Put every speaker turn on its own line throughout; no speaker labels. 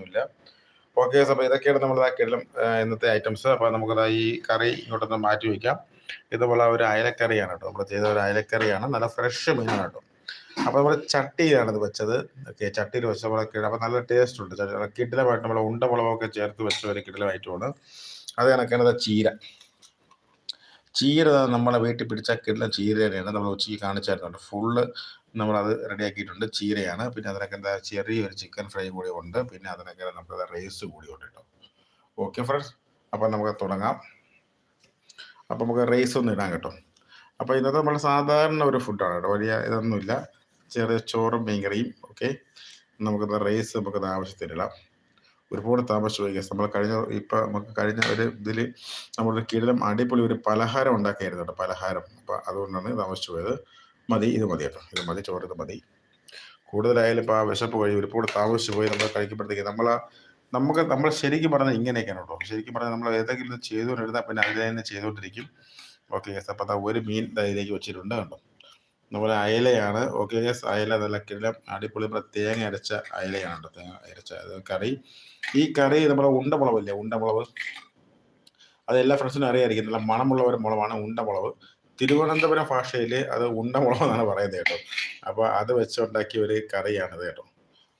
ഒന്നുമില്ല. ഓക്കെ അപ്പോൾ ഇതൊക്കെയാണ് നമ്മൾ കേരളം ഇന്നത്തെ ഐറ്റംസ് അപ്പോൾ നമുക്കത് ഈ കറി ഇങ്ങോട്ടൊന്ന് മാറ്റി വയ്ക്കാം ഇതുപോലെ ഒരു അയലക്കറിയാണ് കേട്ടോ. നമ്മൾ ചെയ്ത ഒരു അയലക്കറിയാണ്. നല്ല ഫ്രഷ് മീനാണ് കേട്ടോ. അപ്പോൾ നമ്മൾ ചട്ടിയിലാണ് ഇത് വെച്ചത്. ഓക്കെ ചട്ടിയിൽ വെച്ച നമ്മളെ കിട അപ്പോൾ നല്ല ടേസ്റ്റ് ഉണ്ട്. കിടിലമായിട്ട് നമ്മൾ ഉണ്ട മുളകൊക്കെ ചേർത്ത് വെച്ച ഒരു കിടിലമായിട്ടുമാണ് അത് കണക്കാണ് ചീര. ചീര നമ്മളെ വീട്ടിൽ പിടിച്ച കിട്ടുന്ന ചീര തന്നെയാണ് നമ്മൾ ഉച്ചയ്ക്ക് കാണിച്ചായിരുന്നുണ്ട് ഫുള്ള് നമ്മളത് റെഡിയാക്കിയിട്ടുണ്ട് ചീരയാണ്. പിന്നെ അതിനൊക്കെ എന്താ ചെറിയൊരു ചിക്കൻ ഫ്രൈ കൂടി ഉണ്ട്. പിന്നെ അതിനൊക്കെ നമുക്ക് റൈസ് കൂടി ഉണ്ട് കേട്ടോ. ഓക്കെ ഫ്രണ്ട്സ് അപ്പം നമുക്ക് തുടങ്ങാം. അപ്പം നമുക്ക് റൈസ് ഒന്നും ഇടാം കേട്ടോ. അപ്പോൾ ഇന്നത്തെ നമ്മൾ സാധാരണ ഒരു ഫുഡാണ് കേട്ടോ. വലിയ ഇതൊന്നുമില്ല. ചെറിയ ചോറും മീൻകറിയും. ഓക്കെ നമുക്കത് റൈസ് നമുക്കത് ആവശ്യത്തിനിടാം ഒരുപാട് താമസിച്ചു പോയി. നമ്മൾ കഴിഞ്ഞ ഇപ്പം നമുക്ക് കഴിഞ്ഞ ഒരു ഇതിൽ നമ്മളൊരു കിടിലം അടിപൊളി ഒരു പലഹാരം ഉണ്ടാക്കിയായിരുന്നു കേട്ടോ പലഹാരം. അപ്പൊ അതുകൊണ്ടാണ് താമസിച്ചു പോയത്. മതി ഇത് മതി കേട്ടോ ഇത് മതി ചോറ് ഇത് മതി. കൂടുതലായാലും ഇപ്പോൾ ആ വിശപ്പ് വഴി ഒരുപാട് താമസിച്ചു പോയി നമ്മൾ കഴിക്കുമ്പോഴത്തേക്ക് നമ്മൾ നമുക്ക് നമ്മൾ ശരിക്കും പറഞ്ഞാൽ ഇങ്ങനെയൊക്കെയാണ് കേട്ടോ. ശരിക്കും പറഞ്ഞാൽ നമ്മൾ ഏതെങ്കിലും ചെയ്തുകൊണ്ടിരുന്നാൽ പിന്നെ അതിൽ തന്നെ ചെയ്തുകൊണ്ടിരിക്കും. ഓക്കെ അപ്പം ഒരു മീൻ ഇതിലേക്ക് വെച്ചിട്ടുണ്ട് കണ്ടോ. അതുപോലെ അയലയാണ്. ഓക്കെ ഗ്യാസ് അയല നല്ല കിടലം അടിപൊളി പ്രത്യേകം അരച്ച അയലയാണ് കേട്ടോ തേങ്ങ അരച്ച കറി. ഈ കറി നമ്മുടെ ഉണ്ടമുളവില്ലേ ഉണ്ടമുളവ് അത് എല്ലാ ഫ്രണ്ട്സിനും അറിയായിരിക്കും. നല്ല മണമുള്ള ഒരു മുളവാണ് ഉണ്ടമുളവ് തിരുവനന്തപുരം ഭാഷയിൽ അത് ഉണ്ടമുളവ് എന്നാണ് പറയുന്നത് കേട്ടോ. അപ്പോൾ അത് വെച്ചുണ്ടാക്കിയ ഒരു കറിയാണിത് കേട്ടോ.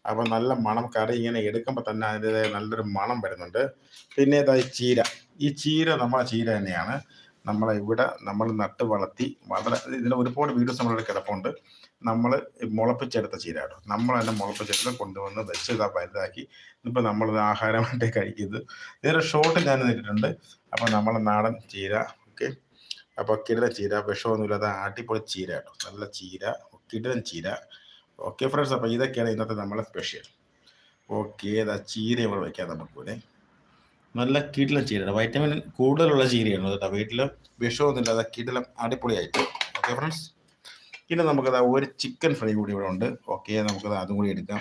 അപ്പോൾ നല്ല മണം കറി ഇങ്ങനെ എടുക്കുമ്പോൾ തന്നെ അതിന്റെതായ നല്ലൊരു മണം വരുന്നുണ്ട്. പിന്നെ ഇതായി ചീര. ഈ ചീര നമ്മളെ ചീര തന്നെയാണ്. നമ്മളെ ഇവിടെ നമ്മൾ നട്ട് വളർത്തി വളരെ ഇതിന് ഒരുപാട് വീഡിയോസ് നമ്മളിവിടെ കിടപ്പുണ്ട്. നമ്മൾ മുളപ്പിച്ചെടുത്ത ചീര കേട്ടോ നമ്മൾ തന്നെ മുളപ്പിച്ചെടുത്ത് കൊണ്ടുവന്ന് വെച്ച് ഇതാ വലുതാക്കി. ഇപ്പം നമ്മൾ ആഹാരമായിട്ട് കഴിക്കുന്നത്. ഇതിന്റെ ഷോട്ട് ഞാൻ നേരിട്ടുണ്ട് അപ്പോൾ നമ്മൾ നാടൻ ചീര ഓക്കെ? അപ്പോൾ കിടൻ ചീര വിഷമൊന്നുമില്ലാതെ ആട്ടിപ്പൊളി ചീര കേട്ടോ നല്ല ചീര കിടൻ ചീര. ഓക്കെ ഫ്രണ്ട്സ് അപ്പോൾ ഇതൊക്കെയാണ് ഇന്നത്തെ നമ്മളെ സ്പെഷ്യൽ ഓക്കെ ഏതാ ചീര ഇവിടെ വയ്ക്കാം നമുക്കൂടെ നല്ല കീട്ടിലം ചീരയാണ്. വൈറ്റമിൻ കൂടുതലുള്ള ചീരയാണ് കേട്ടോ. വീട്ടിൽ വിഷമൊന്നുമില്ലാതെ കീട്ടിലം അടിപൊളിയായിട്ട്. ഓക്കെ ഫ്രണ്ട്സ് പിന്നെ നമുക്കത് ഒരു ചിക്കൻ ഫ്രൈ കൂടി ഇവിടെ ഉണ്ട്. ഓക്കെ നമുക്കത് അതും കൂടി എടുക്കാം.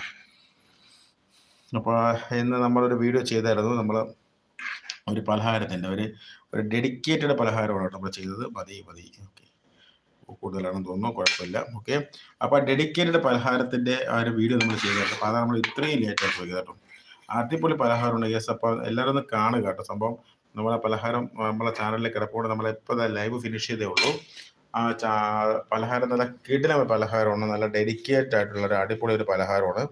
അപ്പോൾ ഇന്ന് നമ്മളൊരു വീഡിയോ ചെയ്തായിരുന്നു. നമ്മൾ ഒരു പലഹാരത്തിന്റെ ഒരു ഒരു ഡെഡിക്കേറ്റഡ് പലഹാരമാണ് നമ്മൾ ചെയ്തത്. മതി മതി. ഓക്കെ കൂടുതലാണെന്ന് തോന്നുന്നു. കുഴപ്പമില്ല. ഓക്കെ അപ്പോൾ ഡെഡിക്കേറ്റഡ് പലഹാരത്തിന്റെ ആ ഒരു വീഡിയോ നമ്മൾ ചെയ്തായിരുന്നു അപ്പോൾ അതാണ് നമ്മൾ ഇത്രയും ലേറ്റ് ആയിട്ട് പോയി കേട്ടോ. അടിപൊളി പലഹാരം ഉണ്ട് യെസ് അപ്പോൾ എല്ലാവരും ഒന്ന് കാണുക കേട്ടോ. സംഭവം നമ്മളെ പലഹാരം നമ്മളെ ചാനലിൽ നമ്മൾ ഇപ്പോ ലൈവ് ഫിനിഷ് ചെയ്തേ ഉള്ളൂ. ആ പലഹാരം നല്ല കിടിലം പലഹാരമാണ്. നല്ല ഡെഡിക്കേറ്റ് ആയിട്ടുള്ള ഒരു അടിപൊളി ഒരു പലഹാരമാണ്.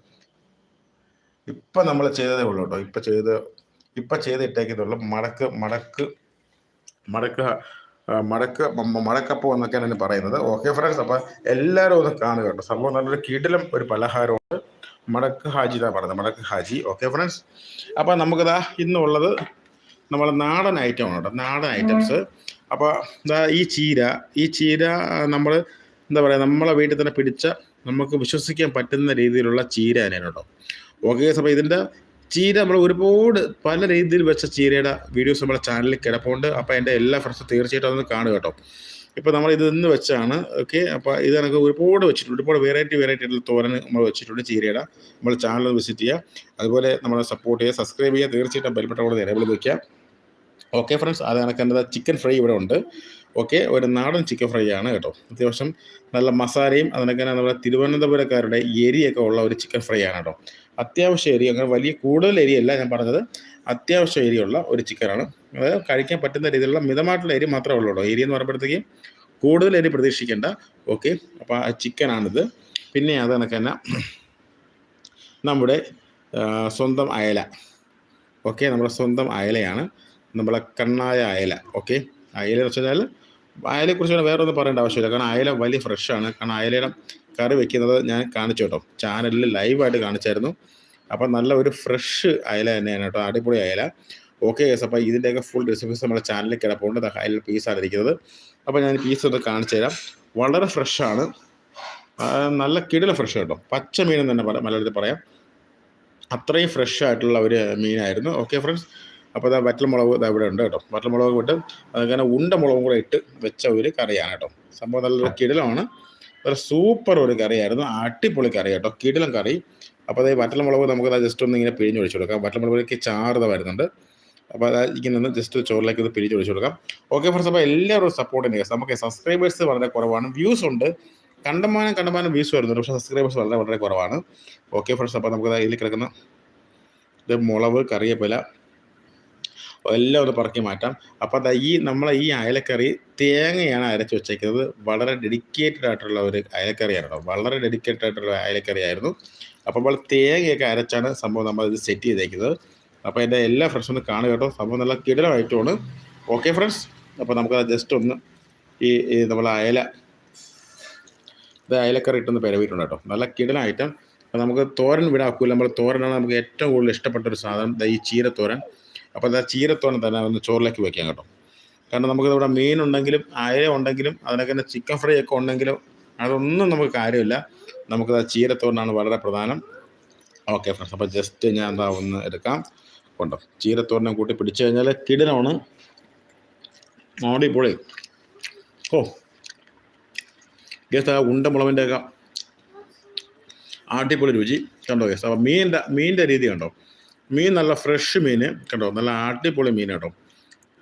ഇപ്പം നമ്മൾ ചെയ്തതേ ഉള്ളൂ കേട്ടോ. ഇപ്പം ചെയ്ത് ഇപ്പം ചെയ്ത് ഉള്ളൂ മടക്ക് മടക്ക് മടക്ക് മടക്ക മടക്കപ്പം എന്നൊക്കെയാണ് പറയുന്നത്. ഓക്കെ ഫ്രണ്ട്സ് അപ്പം എല്ലാവരും ഒന്ന് കാണുക കേട്ടോ. സംഭവം നല്ലൊരു കിടിലം ഒരു പലഹാരമുണ്ട് മടക്ക് ഹാജി എന്നാണ് പറയുന്നത് മടക്ക് ഹാജി. ഓക്കെ ഫ്രണ്ട്സ് അപ്പം നമുക്കിതാ ഇന്നുള്ളത് നമ്മളെ നാടൻ ഐറ്റമാണ് കേട്ടോ നാടൻ ഐറ്റംസ് അപ്പോൾ ഇതാ ഈ ചീര ഈ ചീര നമ്മൾ എന്താ പറയുക നമ്മളെ വീട്ടിൽ തന്നെ പിടിച്ച നമുക്ക് വിശ്വസിക്കാൻ പറ്റുന്ന രീതിയിലുള്ള ചീര തന്നെയാണ് കേട്ടോ ഓക്കെ അപ്പോൾ ഇതിന്റെ ചീര നമ്മൾ ഒരുപാട് പല രീതിയിൽ വെച്ച ചീരയുടെ വീഡിയോസ് നമ്മുടെ ചാനലിൽ കിടപ്പുണ്ട്. അപ്പോൾ എന്റെ എല്ലാ ഫ്രണ്ട്സും തീർച്ചയായിട്ടും അതൊന്ന് കാണുക കേട്ടോ ഇപ്പോൾ നമ്മൾ ഇത് ഇന്ന് വെച്ചാണ് ഓക്കെ അപ്പോൾ ഇത് എനിക്ക് ഒരുപാട് വെച്ചിട്ടുണ്ട്. ഒരുപാട് വെറൈറ്റി വെറൈറ്റി ആയിട്ടുള്ള തോരൻ നമ്മൾ വെച്ചിട്ടുണ്ട് ചീരയുടെ നമ്മൾ ചാനൽ വിസിറ്റ് ചെയ്യുക. അതുപോലെ നമ്മളെ സപ്പോർട്ട് ചെയ്യുക സബ്സ്ക്രൈബ് ചെയ്യുക. തീർച്ചയായിട്ടും ബെൽബട്ടൺ കൂടെ എനേബിൾ വയ്ക്കുക ഓക്കെ ഫ്രണ്ട്സ് അത് കണക്ക് ചിക്കൻ ഫ്രൈ ഇവിടെ ഉണ്ട്. ഓക്കെ ഒരു നാടൻ ചിക്കൻ ഫ്രൈ ആണ് കേട്ടോ. അത്യാവശ്യം നല്ല മസാലയും അതിനൊക്കെ നമ്മുടെ തിരുവനന്തപുരക്കാരുടെ എരിയൊക്കെ ഉള്ള ഒരു ചിക്കൻ ഫ്രൈ ആണ് കേട്ടോ. അത്യാവശ്യം എരി അങ്ങനെ വലിയ കൂടുതൽ എരിയല്ല ഞാൻ പറഞ്ഞത്. അത്യാവശ്യം എരിയുള്ള ഒരു ചിക്കനാണ് അതായത് കഴിക്കാൻ പറ്റുന്ന രീതിയിലുള്ള മിതമായിട്ടുള്ള എരി മാത്രമേ ഉള്ളൂ കേട്ടോ. എരി എന്ന് പറയുമ്പോഴത്തേക്ക് കൂടുതൽ എരി പ്രതീക്ഷിക്കേണ്ട. ഓക്കെ അപ്പോൾ ആ ചിക്കനാണിത് പിന്നെ അത് കണക്ക് തന്നെ നമ്മുടെ സ്വന്തം അയല. ഓക്കെ നമ്മുടെ സ്വന്തം അയലയാണ്. നമ്മളെ കണ്ണായ അയല ഓക്കെ അയല എന്ന് വെച്ചാൽ അയലയെക്കുറിച്ച് വേറെ ഒന്നും പറയേണ്ട ആവശ്യമില്ല. കാരണം അയല വലിയ ഫ്രഷാണ് കാരണം അയലയുടെ കറി വെക്കുന്നത് ഞാൻ കാണിച്ചു കേട്ടോ. ചാനലിൽ ലൈവായിട്ട് കാണിച്ചായിരുന്നു. അപ്പം നല്ല ഒരു ഫ്രഷ് അയല തന്നെയാണ് കേട്ടോ. അടിപൊളി അയല. ഓക്കെ ഗസ് അപ്പോൾ ഇതിന്റെയൊക്കെ ഫുൾ റെസിപ്പീസ് നമ്മുടെ ചാനലിൽ കിടപ്പുണ്ട്. അയല പീസാണ് ഇരിക്കുന്നത്. അപ്പോൾ ഞാൻ പീസ് ഒന്ന് കാണിച്ചു തരാം. വളരെ ഫ്രഷാണ് നല്ല കിടില ഫ്രഷ് കേട്ടോ. പച്ച മീൻ തന്നെ പറയാം മലയാളത്തിൽ പറയാം. അത്രയും ഫ്രഷ് ആയിട്ടുള്ള ഒരു മീനായിരുന്നു. ഓക്കെ ഫ്രണ്ട്സ് അപ്പോൾ ഇതാ വറ്റൽമുളക് ഇതാ ഇവിടെ ഉണ്ട് കേട്ടോ. വറ്റൽമുളക് വിട്ട് അങ്ങനെ ഉണ്ട മുളകും കൂടെ ഇട്ട് വെച്ച ഒരു കറിയാണ് കേട്ടോ. സംഭവം നല്ലൊരു കിടിലമാണ്. ഒരു സൂപ്പർ ഒരു കറിയായിരുന്നു. അടിപൊളി കറി കേട്ടോ. കിടിലം കറി. അപ്പോൾ അതായത് വറ്റൽമുളക് നമുക്ക് ജസ്റ്റ് ഒന്ന് ഇങ്ങനെ പിഴിഞ്ഞ് ഒഴിച്ചു കൊടുക്കാം. വറ്റൽമുളകിലേക്ക് ചാറുത വരുന്നുണ്ട്. അപ്പോൾ അത് ഇങ്ങനെ ജസ്റ്റ് ചോറിലേക്ക് ഇത് പിഴിഞ്ഞ് ഒഴിച്ചു കൊടുക്കാം. ഓക്കെ ഫ്രണ്ട്സ് അപ്പോൾ എല്ലാവരും സപ്പോർട്ട് ചെയ്യുക. നമുക്ക് സബ്സ്ക്രൈബേഴ്സ് വളരെ കുറവാണ്. വ്യൂസ് ഉണ്ട്. കണ്ടമാനം കണ്ടമാനം വ്യൂസ് വരുന്നുണ്ട്. പക്ഷേ സബ്സ്ക്രൈബേഴ്സ് വളരെ വളരെ കുറവാണ്. ഓക്കെ ഫ്രണ്ട്സ് അപ്പോൾ നമുക്ക് ഇതിൽ കിടക്കുന്ന ഇത് മുളക് കറിവേപ്പില എല്ലാം ഒന്ന് പറക്കി മാറ്റാം. അപ്പോൾ അത് ഈ നമ്മളെ ഈ അയലക്കറി തേങ്ങയാണ് അരച്ച് വെച്ചേക്കുന്നത്. വളരെ ഡെഡിക്കേറ്റഡ് ആയിട്ടുള്ള ഒരു അയലക്കറിയാണ് കേട്ടോ വളരെ ഡെഡിക്കേറ്റഡ് ആയിട്ടുള്ള അയലക്കറി ആയിരുന്നു അപ്പോൾ നമ്മൾ തേങ്ങയൊക്കെ അരച്ചാണ് സംഭവം നമ്മൾ ഇത് സെറ്റ് ചെയ്തേക്കുന്നത്. അപ്പോൾ എന്റെ എല്ലാ ഫ്രണ്ട്സും കാണുക കേട്ടോ. സംഭവം നല്ല കിടലമായിട്ടുമാണ് ഓക്കെ ഫ്രണ്ട്സ് അപ്പോൾ നമുക്ക് ജസ്റ്റ് ഒന്ന് ഈ നമ്മൾ അയല ഇത് അയലക്കറി ഇട്ടൊന്ന് പെരവിയിട്ടുണ്ട് കേട്ടോ. നല്ല ഐറ്റം അപ്പോൾ നമുക്ക് തോരൻ വിടാക്കൂല നമ്മൾ തോരനാണ് നമുക്ക് ഏറ്റവും കൂടുതൽ ഇഷ്ടപ്പെട്ട ഒരു സാധനം. ഈ ചീരത്തോരൻ. അപ്പോൾ അത് ചീരത്തോണം തന്നെ ഒന്ന് ചോറിലേക്ക് വെക്കാം കേട്ടോ. കാരണം നമുക്ക് ഇവിടെ മീൻ ഉണ്ടെങ്കിലും അയല ഉണ്ടെങ്കിലും അതിനൊക്കെ തന്നെ ചിക്കൻ ഫ്രൈ ഒക്കെ ഉണ്ടെങ്കിലും അതൊന്നും നമുക്ക് കാര്യമില്ല. നമുക്കത് ചീരത്തോരനാണ് വളരെ പ്രധാനം. ഓക്കെ ഫ്രണ്ട്സ് അപ്പോൾ ജസ്റ്റ് ഞാൻ എന്താ ഒന്ന് എടുക്കാം. കൊണ്ടോ. ചീരത്തോരനെ കൂട്ടി പിടിച്ചു കഴിഞ്ഞാൽ കിടിനാണ് ഓടിപ്പൊളി ഓ. ഗേസ് ആ ഉണ്ടമുളവിന്റെ ഒക്കെ അടിപൊളി രുചി. കണ്ടോ ഗേസ് അപ്പോൾ മീനിന്റെ മീനിന്റെ രീതി കണ്ടോ? മീൻ നല്ല ഫ്രഷ് മീൻ കേട്ടോ നല്ല അടിപൊളി മീൻ കേട്ടോ.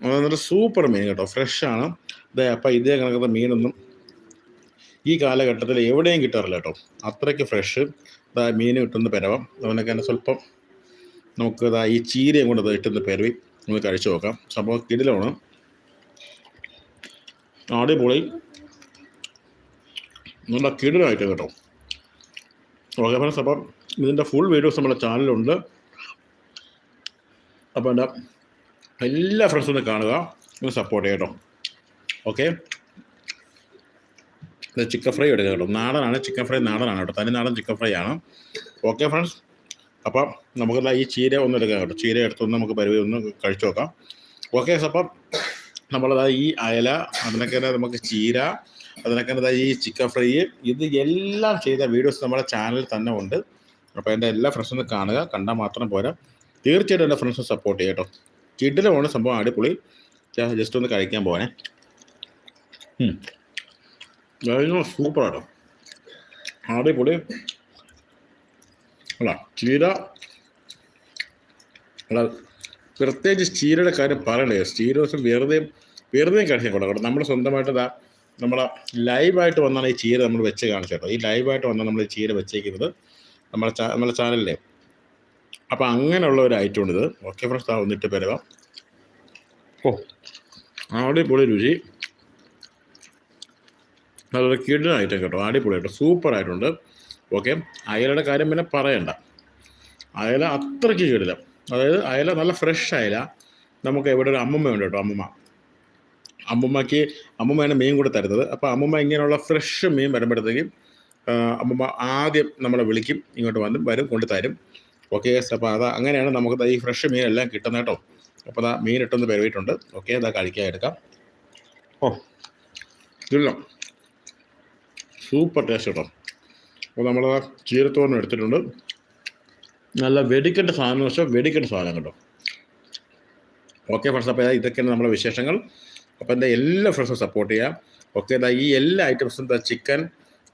നല്ല സൂപ്പർ മീൻ കേട്ടോ. ഫ്രഷാണ് അതേ അപ്പം ഇതേ കണക്കത്തെ മീനൊന്നും ഈ കാലഘട്ടത്തിൽ എവിടെയും കിട്ടാറില്ല കേട്ടോ. അത്രയ്ക്ക് ഫ്രഷ് ഇതാ മീൻ കിട്ടുന്ന പെരവം. അവനൊക്കെ തന്നെ സ്വല്പം നമുക്ക് ഇതാ ഈ ചീരയും കൊണ്ട് കിട്ടുന്ന പെരവി. നമുക്ക് കഴിച്ചു നോക്കാം. സംഭവം കിടിലാണ് അടിപൊളി. നല്ല കിടിലായിട്ട് കേട്ടോ. ഓക്കെ ഫ്രണ്ട്സ് അപ്പം ഇതിന്റെ ഫുൾ വീഡിയോസ് നമ്മുടെ ചാനലുണ്ട് അപ്പോൾ എന്താ എല്ലാ ഫ്രണ്ട്സും ഒന്ന് കാണുക ഒന്ന് സപ്പോർട്ട് ചെയ്യട്ടോ ഓക്കെ ചിക്കൻ ഫ്രൈ എടുക്കുക കേട്ടോ. നാടനാണ് ചിക്കൻ ഫ്രൈ നാടനാണ് കേട്ടോ. തനി നാടൻ ചിക്കൻ ഫ്രൈ ആണ്. ഓക്കെ ഫ്രണ്ട്സ് അപ്പം നമുക്ക് ഈ ചീര ഒന്ന് എടുക്കാം കേട്ടോ. ചീര എടുത്തൊന്ന് നമുക്ക് പരിവി ഒന്ന് കഴിച്ചു നോക്കാം. ഓക്കെ അപ്പം നമ്മളതാ ഈ അയല അതിനൊക്കെ നമുക്ക് ചീര അതിനൊക്കെ ഈ ചിക്കൻ ഫ്രൈ ഇത് എല്ലാം ചെയ്ത വീഡിയോസ് നമ്മുടെ ചാനലിൽ തന്നെ ഉണ്ട്. അപ്പോൾ എന്റെ എല്ലാ ഫ്രണ്ട്സും കാണുക. കണ്ടാൽ മാത്രം പോരാ. തീർച്ചയായിട്ടും എന്റെ ഫ്രണ്ട്സ് സപ്പോർട്ട് ചെയ്യട്ടോ പോകുന്ന സംഭവം അടിപൊളി. ജസ്റ്റ് ഒന്ന് കഴിക്കാൻ പോകാനേ സൂപ്പറാട്ടോ അടിപൊളി. അല്ല ചീര. അല്ല പ്രത്യേകിച്ച് ചീരയുടെ കാര്യം പറയണ്ടേ? ചീര ദിവസം വെറുതെ വെറുതെ കഴിക്കാൻ കൊടുക്കണം നമ്മൾ സ്വന്തമായിട്ട് ഇതാ നമ്മളെ ലൈവായിട്ട് വന്നാണ് ഈ ചീര നമ്മൾ വെച്ച് കാണിച്ചേട്ടോ ഈ ലൈവായിട്ട് വന്നാണ് നമ്മൾ ഈ ചീര വെച്ചേക്കുന്നത്. നമ്മളെ ചാ നമ്മളെ ചാനലിലെ അപ്പോൾ അങ്ങനെയുള്ള ഒരു ഐറ്റം ഉണ്ട് ഇത്. ഓക്കെ ഫ്രണ്ട്സ് ആ ഒന്നിട്ട് പേരുക. ഓ അടിപൊളി രുചി. നല്ലൊരു കിടിലൻ ഐറ്റം കേട്ടോ. സൂപ്പർ ആയിട്ടുണ്ട്. ഓക്കെ അയലയുടെ കാര്യം പിന്നെ പറയണ്ട. അയല അത്രയ്ക്ക് കിടില. അതായത് അയല നല്ല ഫ്രഷ് അയല. നമുക്ക് ഇവിടെ ഒരു അമ്മമ്മ ഉണ്ട് കേട്ടോ അമ്മമ്മ. അമ്മമ്മയ്ക്ക് അമ്മമ്മയാണ് മീൻ കൂടെ തരുന്നത്. അപ്പോൾ അമ്മമ്മ ഇങ്ങനെയുള്ള ഫ്രഷ് മീൻ വരുമ്പോഴത്തേക്കും അമ്മമ്മ ആദ്യം നമ്മളെ വിളിക്കും ഇങ്ങോട്ട് വന്നും വരും കൊണ്ട് തരും ഓക്കെ അപ്പോൾ അത് അങ്ങനെയാണ് നമുക്ക് ഈ ഫ്രഷ് മീൻ എല്ലാം കിട്ടുന്നത് കേട്ടോ. അപ്പോൾ അതാ മീൻ ഇട്ടൊന്ന് പെരുവിട്ടുണ്ട് ഓക്കെ അതാ കഴിക്കാൻ എടുക്കാം. ഓ ഇല്ല സൂപ്പർ ടേസ്റ്റ് കേട്ടോ. അപ്പോൾ നമ്മൾ ആ ചീരത്തോരൻ എടുത്തിട്ടുണ്ട്. നല്ല വെടിക്കെട്ട് സാധനം എന്ന് വെച്ചാൽ വെടിക്കെട്ട് സാധനം കേട്ടോ. ഓക്കെ ഫ്രണ്ട്സ് അപ്പോൾ ഇതൊക്കെയാണ് നമ്മുടെ വിശേഷങ്ങൾ. അപ്പോൾ എന്റെ എല്ലാ ഫ്രണ്ട്സും സപ്പോർട്ട് ചെയ്യാം. ഓക്കെ അതാ ഈ എല്ലാ ഐറ്റംസും ചിക്കൻ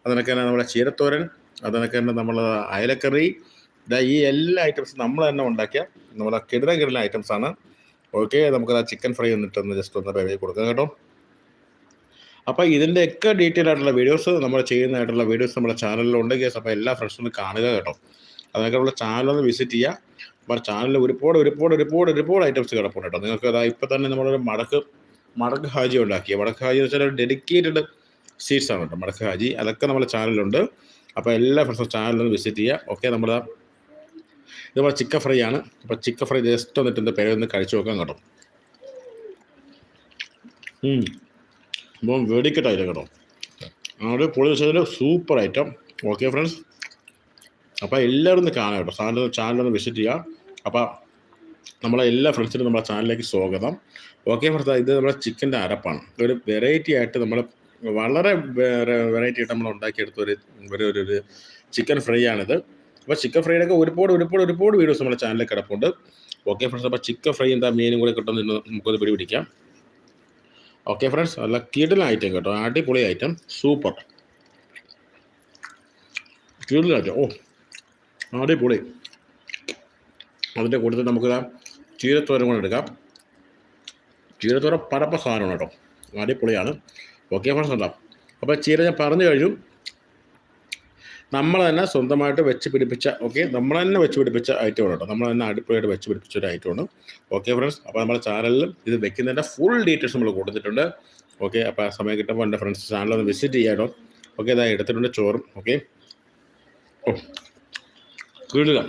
അതിനൊക്കെ തന്നെ നമ്മുടെ ചീരത്തോരൻ അതിനൊക്കെ തന്നെ നമ്മൾ അയലക്കറി ഈ എല്ലാ ഐറ്റംസും നമ്മൾ തന്നെ ഉണ്ടാക്കിയ നമ്മുടെ കിടലം കിടലൻ ഐറ്റംസ് ആണ്. ഓക്കെ നമുക്ക് ആ ചിക്കൻ ഫ്രൈ ഒന്നിട്ടൊന്ന് ജസ്റ്റ് ഒന്ന് പേര് കൊടുക്കാം കേട്ടോ. അപ്പോൾ ഇതിന്റെയൊക്കെ ഡീറ്റെയിൽ ആയിട്ടുള്ള വീഡിയോസ് നമ്മൾ ചെയ്യുന്നതായിട്ടുള്ള വീഡിയോസ് നമ്മുടെ ചാനലിലുണ്ട് കേസ് അപ്പോൾ എല്ലാ ഫ്രണ്ട്സും കാണുക കേട്ടോ. അതൊക്കെ നമ്മുടെ ചാനലൊന്ന് വിസിറ്റ് ചെയ്യുക നമ്മുടെ ചാനലിൽ ഒരുപാട് ഒരുപാട് ഒരുപാട് ഒരുപാട് ഐറ്റംസ് കിടപ്പുണ്ട് കേട്ടോ. നിങ്ങൾക്ക് അതാ ഇപ്പോൾ തന്നെ നമ്മളൊരു മടക്ക് മടക്ക് ഹാജി ഉണ്ടാക്കിയ. മടക്ക് ഹാജി എന്ന് വെച്ചാൽ ഡെഡിക്കേറ്റഡ് സീറ്റ്സ് ആണ് കേട്ടോ. മടക്ക് ഹാജി. അതൊക്കെ നമ്മുടെ ചാനലിലുണ്ട് അപ്പോൾ എല്ലാ ഫ്രണ്ട്സും ചാനലൊന്ന് വിസിറ്റ് ചെയ്യുക ഓക്കെ നമ്മുടെ ഇത് നമ്മുടെ ചിക്കൻ ഫ്രൈ ആണ് അപ്പോൾ ചിക്കൻ ഫ്രൈ ജസ്റ്റ് വന്നിട്ട് എന്റെ പേരൊന്ന് കഴിച്ചു നോക്കാൻ കേട്ടോ. അപ്പം വെടിക്കെട്ടായിട്ട് കേട്ടോ. അവിടെ പൊളി വെച്ചാൽ സൂപ്പർ ഐറ്റം ഓക്കെ ഫ്രണ്ട്സ് അപ്പോൾ എല്ലാവരും ഒന്ന് കാണാം കേട്ടോ. ചാനൽ ചാനലൊന്ന് വിസിറ്റ് ചെയ്യുക. അപ്പോൾ നമ്മളെ എല്ലാ ഫ്രണ്ട്സിനും നമ്മുടെ ചാനലിലേക്ക് സ്വാഗതം. ഓക്കെ ഫ്രണ്ട്സ് ഇത് നമ്മുടെ ചിക്കന്റെ അരപ്പാണ്. ഒരു വെറൈറ്റി ആയിട്ട് നമ്മൾ വളരെ വെറൈറ്റി ആയിട്ട് നമ്മൾ ഉണ്ടാക്കിയെടുത്ത ഒരു ഒരു ചിക്കൻ ഫ്രൈ ആണിത്. അപ്പോൾ ചിക്കൻ ഫ്രൈയുടെ ഒരുപാട് ഒരുപാട് ഒരുപാട് വീഡിയോസ് നമ്മുടെ ചാനലിൽ കിടപ്പുണ്ട്. ഓക്കെ ഫ്രണ്ട്സ് അപ്പോൾ ചിക്കൻ ഫ്രൈ എന്താ മീനും കൂടെ കിട്ടുന്ന നമുക്കത് പിടി പിടിക്കാം ഓക്കെ ഫ്രണ്ട്സ് നല്ല കീടൽ ഐറ്റം കേട്ടോ. അടിപൊളി ഐറ്റം സൂപ്പർ കീടൽ ഐറ്റം ഓ അടിപൊളി. അതിന്റെ കൂട്ടത്തിൽ നമുക്ക് ചീരത്തോരം കൂടെ എടുക്കാം. ചീരത്തോരം പരപ്പ സാധനമാണ് കേട്ടോ. അടിപൊളിയാണ്. ഓക്കെ ഫ്രണ്ട്സ് ഉണ്ടാവും അപ്പോൾ ചീര ഞാൻ പറഞ്ഞു കഴിഞ്ഞു. നമ്മൾ തന്നെ സ്വന്തമായിട്ട് വെച്ച് പിടിപ്പിച്ച ഓക്കെ നമ്മൾ തന്നെ വെച്ച് പിടിപ്പിച്ച ഐറ്റമാണ് കേട്ടോ. നമ്മൾ തന്നെ അടിപൊളിയായിട്ട് വെച്ച് പിടിപ്പിച്ച ഒരു ഐറ്റമാണ് ഓക്കെ ഫ്രണ്ട്സ് അപ്പോൾ നമ്മുടെ ചാനലിലും ഇത് വെക്കുന്നതിന്റെ ഫുൾ ഡീറ്റെയിൽസ് നമ്മൾ കൊടുത്തിട്ടുണ്ട്. ഓക്കെ അപ്പോൾ സമയം കിട്ടുമ്പോൾ എന്റെ ഫ്രണ്ട്സ് ചാനൽ ഒന്ന് വിസിറ്റ് ചെയ്യാട്ടോ ഓക്കെ ഇതാ എടുത്തിട്ടുണ്ട് ചോറും. ഓക്കെ ഓ കിടില.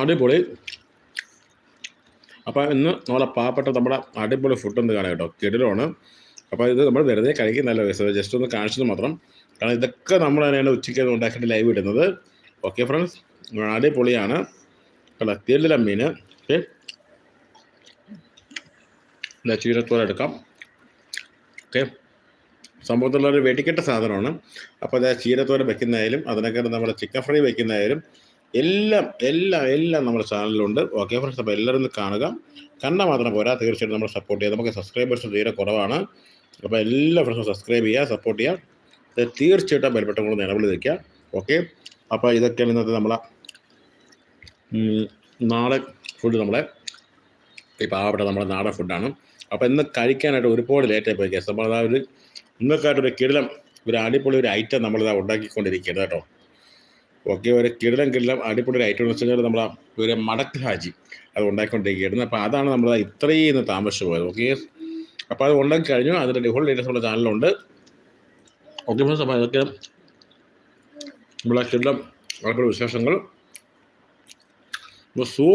അടിപൊളി. അപ്പോൾ ഇന്ന് നമ്മളെ പാവപ്പെട്ട നമ്മുടെ അടിപൊളി ഫുഡ് ഒന്ന് കാണാം കേട്ടോ? കിടിലാണ് അപ്പോൾ ഇത് നമ്മൾ വെറുതെ കഴിക്കുന്നല്ല ജസ്റ്റ് ഒന്ന് കാണിച്ചത് മാത്രം. കാരണം ഇതൊക്കെ നമ്മൾ തന്നെയാണ് ഉച്ചയ്ക്ക് ഉണ്ടാക്കിയിട്ട് ലൈവ് ഇടുന്നത്. ഓക്കെ ഫ്രണ്ട്സ് അടിപൊളിയാണ്. കണ്ട കിടില മീൻ ഓക്കെ ചീരത്തോടെ എടുക്കാം. ഓക്കെ സംഭവത്തിലുള്ള ഒരു വെടിക്കെട്ട സാധനമാണ്. അപ്പോൾ അത് ചീരത്തോടെ വെക്കുന്നതായാലും അതിനൊക്കെ നമ്മുടെ ചിക്കൻ ഫ്രൈ വെക്കുന്നതായാലും എല്ലാം എല്ലാം എല്ലാം നമ്മുടെ ചാനലിലുണ്ട്. ഓക്കെ ഫ്രണ്ട്സ് അപ്പോൾ എല്ലാവരും കാണുക. കണ്ടാൽ മാത്രം പോരാ. തീർച്ചയായിട്ടും നമ്മൾ സപ്പോർട്ട് ചെയ്യുക നമുക്ക് സബ്സ്ക്രൈബേഴ്സ് തീരെ കുറവാണ്. അപ്പോൾ എല്ലാ ഫ്രണ്ട്സും സബ്സ്ക്രൈബ് ചെയ്യുക സപ്പോർട്ട് ചെയ്യുക. തീർച്ചയായിട്ടും ബലപ്പെട്ടം കൂടെ നിലവിൽ നിൽക്കുക ഓക്കെ അപ്പോൾ ഇതൊക്കെയാണ് ഇന്നത്തെ നമ്മളെ നാടൻ ഫുഡ് നമ്മളെ. ഈ പാവപ്പെട്ട നമ്മുടെ നാടൻ ഫുഡാണ് അപ്പോൾ ഇന്ന് കഴിക്കാനായിട്ട് ഒരുപാട് ലേറ്റായി പോയി കേസ് നമ്മൾ ഒരു ഇന്നൊക്കെയായിട്ട് ഒരു കിടിലം ഒരു അടിപൊളി ഒരു ഐറ്റം നമ്മളിതാ ഉണ്ടാക്കിക്കൊണ്ടിരിക്കരുത് കേട്ടോ. ഓക്കെ ഒരു കിടിലം കിടിലം അടിപൊളി ഒരു ഐറ്റം എന്ന് വെച്ച് കഴിഞ്ഞാൽ നമ്മളെ ഒരു മടക്ക് ഹാജി അത് ഉണ്ടാക്കിക്കൊണ്ടിരിക്കുകയായിരുന്നു അപ്പോൾ അതാണ് നമ്മൾ ഇത്രയും താമസിച്ചു പോയത്. ഓക്കെ അപ്പോൾ അത് ഉണ്ടാക്കി കഴിഞ്ഞു. അതിന്റെ ഡിഫോൾട്ട് ഡീറ്റെയിൽസ് നമ്മുടെ ചാനലിലുണ്ട് ഫ്രണ്ട്സ് അപ്പോൾ അതൊക്കെ നമ്മളെ കിടിലം വളരെ വിശേഷങ്ങൾ സൂപ്പർ